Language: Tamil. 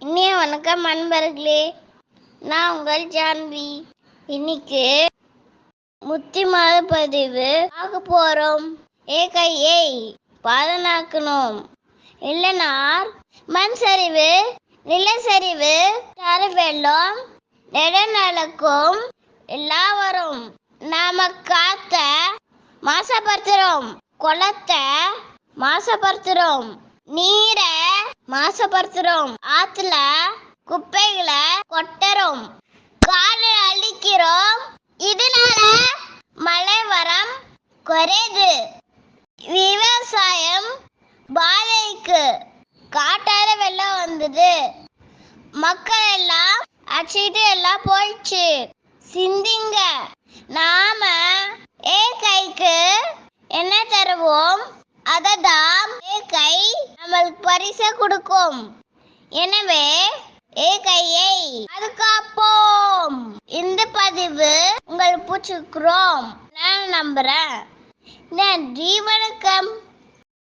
இனிய வணக்கம் அன்பர்களே நான் உங்கள் ஜான்வி. இன்னைக்கு முத்தி மாத பதிவு ஆக போறோம். ஏ கையை பாதனாக்கணும். இல்லைனார் மண் சரிவு நிலச்சரிவு தர வெள்ளம் நெடுநலக்கும் எல்லா வரும் நாம காத்த மாசப்படுத்துறோம். குளத்தை மாசப்படுத்துறோம். நீரை மாசப்படுத்துறோம் ஆத்துல குப்பைகளை கொட்டுறோம். காடு அழிக்கிறோம். இதனால மழை வரம் குறையுது. விவசாயம் பாதைக்கு காட்டால வெள்ளம் வந்தது. மக்கள் எல்லாம் அடிச்சுட்டு எல்லாம் போயிடுச்சு. சிந்திங்க. நாம ஏ கைக்கு என்ன தருவோம்? அததான் ஏ கை நம்மளுக்கு பரிசு கொடுக்கும். எனவே ஏ கையை பாதுகாப்போம் இந்த பதிவு உங்களுக்கு பிடிச்சிருக்கிறோம் நான் நம்புறேன். நன்றி வணக்கம்.